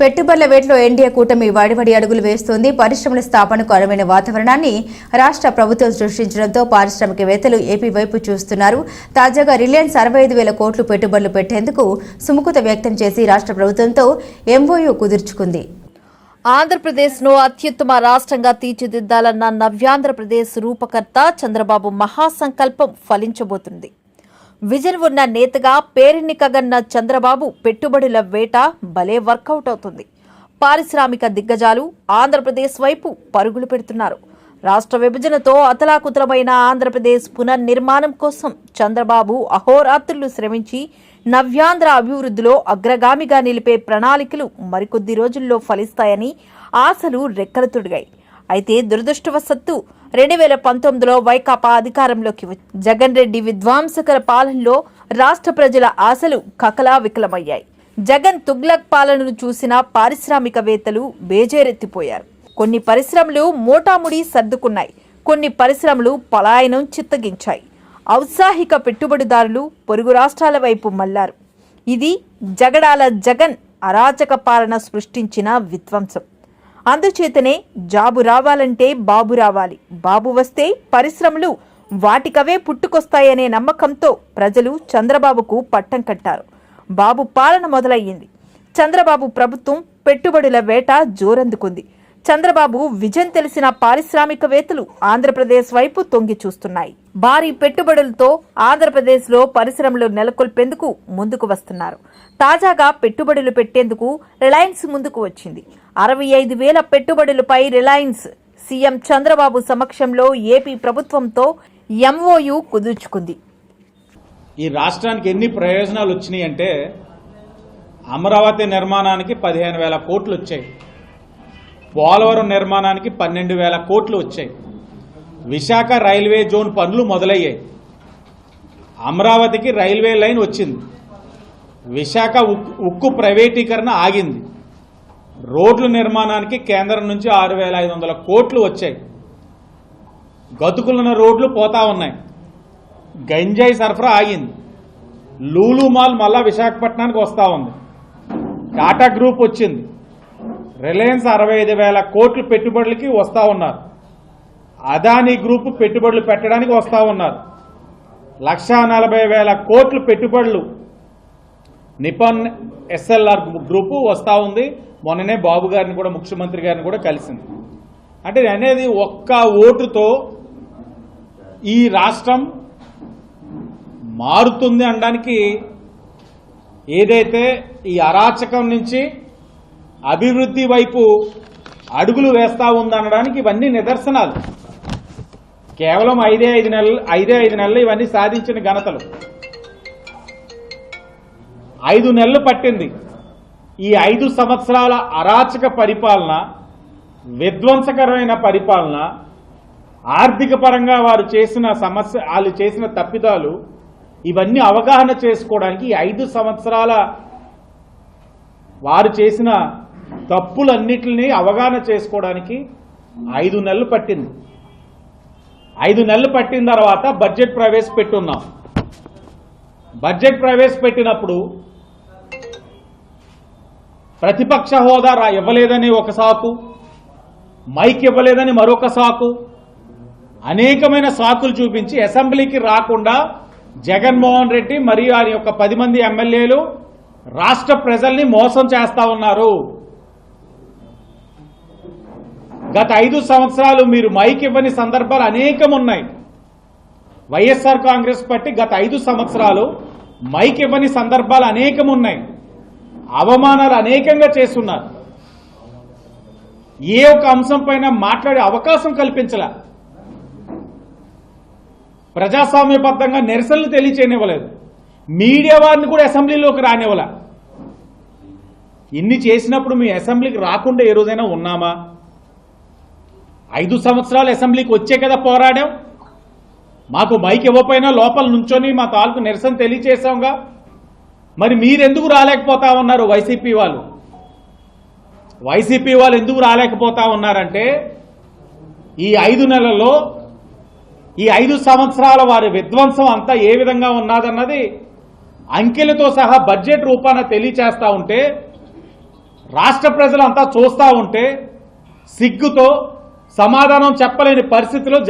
పెట్టుబడుల వేటలో ఎన్డీఏ కూటమి వడివడి అడుగులు వేస్తోంది. పరిశ్రమల స్థాపనకు అనువైన వాతావరణాన్ని రాష్ట్ర ప్రభుత్వం సృష్టించడంతో పారిశ్రామికవేత్తలు ఏపీ వైపు చూస్తున్నారు. తాజాగా రిలయన్స్ అరవై ఐదు వేల కోట్లు పెట్టుబడులు పెట్టేందుకు సుముఖత వ్యక్తం చేసి రాష్ట్ర ప్రభుత్వంతో ఎంఓయూ కుదుర్చుకుంది. ఆంధ్రప్రదేశ్ను అత్యుత్తమ రాష్ట్రంగా తీర్చిదిద్దాలన్న నవ్యాంధ్రప్రదేశ్ రూపకర్త చంద్రబాబు మహాసంకల్పం ఫలించబోతుంది. విజన్ ఉన్న నేతగా పేరెన్నికగన్న చంద్రబాబు పెట్టుబడుల వేట భలే వర్కౌట్ అవుతుంది. పారిశ్రామిక దిగ్గజాలు ఆంధ్రప్రదేశ్ వైపు పరుగులు పెడుతున్నారు. రాష్ట్ర విభజనతో అతలాకుతలమైన ఆంధ్రప్రదేశ్ పునర్నిర్మాణం కోసం చంద్రబాబు అహోరాత్రులు శ్రమించి నవ్యాంధ్ర అభివృద్ధిలో అగ్రగామిగా నిలిపే ప్రణాళికలు మరికొద్ది రోజుల్లో ఫలిస్తాయని ఆశలు రెక్కలు తొడిగాయి. అయితే దురదృష్టవశత్తు రెండు వేల పంతొమ్మిదిలో వైకాపా అధికారంలోకి వచ్చి జగన్ రెడ్డి విధ్వంసకర పాలనలో రాష్ట్ర ప్రజల ఆశలు కకలా వికలమయ్యాయి. జగన్ తుగ్లక్ పాలనను చూసిన పారిశ్రామికవేత్తలు బేజేరెత్తిపోయారు. కొన్ని పరిశ్రమలు మోటాముడి సర్దుకున్నాయి. కొన్ని పరిశ్రమలు పలాయనం చిత్తగించాయి. ఔత్సాహిక పెట్టుబడిదారులు పొరుగు రాష్ట్రాల వైపు మళ్ళారు. ఇది జగడాల జగన్ అరాచక పాలన సృష్టించిన విధ్వంసం. అందుచేతనే జాబు రావాలంటే బాబు రావాలి. బాబు వస్తే పరిశ్రమలు వాటికవే పుట్టుకొస్తాయనే నమ్మకంతో ప్రజలు చంద్రబాబుకు పట్టం కట్టారు. బాబు పాలన మొదలయ్యింది. చంద్రబాబు ప్రభుత్వం పెట్టుబడుల వేట జోరందుకుంది. చంద్రబాబు విజన్ తెలిసిన పారిశ్రామికవేత్తలు ఆంధ్రప్రదేశ్ వైపు తొంగి చూస్తున్నాయి. భారీ పెట్టుబడులతో ఆంధ్రప్రదేశ్లో పరిశ్రమలు నెలకొల్పేందుకు ముందుకు వస్తున్నారు. తాజాగా పెట్టుబడులు పెట్టేందుకు రిలయన్స్ ముందుకు వచ్చింది. అరవై ఐదు వేల పెట్టుబడులపై రిలయన్స్ సీఎం చంద్రబాబు సమక్షంలో ఏపీ ప్రభుత్వంతో ఎంఓయు కుదుర్చుకుంది. ఈ రాష్ట్రానికి ఎన్ని ప్రయోజనాలు వచ్చినాయి అంటే అమరావతి నిర్మాణానికి పదిహేను వేల కోట్లు వచ్చాయి. పోలవరం నిర్మాణానికి పన్నెండు వేల కోట్లు వచ్చాయి. విశాఖ రైల్వే జోన్ పనులు మొదలయ్యాయి. అమరావతికి రైల్వే లైన్ వచ్చింది. విశాఖ ఉక్కు- ఉక్కు ప్రైవేటీకరణ ఆగింది. రోడ్ల నిర్మాణానికి కేంద్రం నుంచి ఆరు వేల ఐదు వందల కోట్లు వచ్చాయి. గతుకులున్న రోడ్లు పోతా ఉన్నాయి. గంజాయి సరఫరా ఆగింది. లూలు మాల్ మళ్ళా విశాఖపట్నానికి వస్తూ ఉంది. టాటా గ్రూప్ వచ్చింది. రిలయన్స్ అరవై ఐదు వేల కోట్లు పెట్టుబడులకి వస్తూ ఉన్నారు. అదానీ గ్రూప్ పెట్టుబడులు పెట్టడానికి వస్తూ ఉన్నారు. లక్షా నలభై వేల కోట్లు పెట్టుబడులు నిపాన్ ఎస్ఎల్ఆర్ గ్రూపు వస్తూ ఉంది. మొన్ననే బాబు గారిని కూడా ముఖ్యమంత్రి గారిని కూడా కలిసింది. అంటే అనేది ఒక్క ఓటుతో ఈ రాష్ట్రం మారుతుంది అనడానికి ఏదైతే ఈ అరాచకం నుంచి అభివృద్ధి వైపు అడుగులు వేస్తా ఉందనడానికి ఇవన్నీ నిదర్శనాలు. కేవలం ఐదే ఐదు నెలలు ఐదే ఐదు నెలలు ఇవన్నీ సాధించిన ఘనతలు. ఐదు నెలలు పట్టింది. ఈ ఐదు సంవత్సరాల అరాచక పరిపాలన విధ్వంసకరమైన పరిపాలన ఆర్థిక పరంగా వారు చేసిన సమస్య వాళ్ళు చేసిన తప్పిదాలు ఇవన్నీ అవగాహన చేసుకోవడానికి ఐదు సంవత్సరాల వారు చేసిన తప్పులన్నిటిని అవగాహన చేసుకోవడానికి ఐదు నెలలు పట్టింది. ఐదు నెలలు పట్టిన తర్వాత బడ్జెట్ ప్రవేశపెట్టున్నాం. బడ్జెట్ ప్రవేశపెట్టినప్పుడు ప్రతిపక్ష హోదా రా- ఇవ్వలేదని ఒక సాకు మైక్ ఇవ్వలేదని మరొక సాకు అనేకమైన సాకులు చూపించి అసెంబ్లీకి రాకుండా జగన్మోహన్ రెడ్డి మరియు ఆయన యొక్క పది మంది ఎమ్మెల్యేలు రాష్ట్ర ప్రజల్ని మోసం చేస్తా ఉన్నారు. గత ఐదు సంవత్సరాలు మీరు మైక్ ఇవ్వని సందర్భాలు అనేకం ఉన్నాయి వైఎస్ఆర్ కాంగ్రెస్ పార్టీ గత ఐదు సంవత్సరాలు మైక్ ఇవ్వని సందర్భాలు అనేకం ఉన్నాయి అవమానాలు అనేకంగా చేస్తున్నారు. ఏ ఒక అంశం పైన మాట్లాడే అవకాశం కల్పించలే. ప్రజాస్వామ్యబద్ధంగా నిరసనలు తెలియచేయనివ్వలేదు. మీడియా వారిని కూడా అసెంబ్లీలోకి రానివ్వలే. ఇన్ని చేసినప్పుడు మీ అసెంబ్లీకి రాకుండా ఏ రోజైనా ఉన్నామా? ఐదు సంవత్సరాలు అసెంబ్లీకి వచ్చే కదా పోరాడాం. మాకు మైక్ ఇవ్వపోయినా లోపల నుంచొని మా తాలూకు నిరసన తెలియచేసాంగా మరి మీరెందుకు రాలేకపోతా ఉన్నారు వైసీపీ వాళ్ళు? వైసీపీ వాళ్ళు ఎందుకు రాలేకపోతా ఉన్నారంటే ఈ ఐదు నెలల్లో ఈ ఐదు సంవత్సరాల వారి విధ్వంసం అంతా ఏ విధంగా ఉన్నదన్నది అంకెలతో సహా బడ్జెట్ రూపాన తెలియచేస్తూ ఉంటే రాష్ట్ర ప్రజలంతా చూస్తూ ఉంటే సిగ్గుతో సమాధానం చెప్పలేని పరిస్థితిలో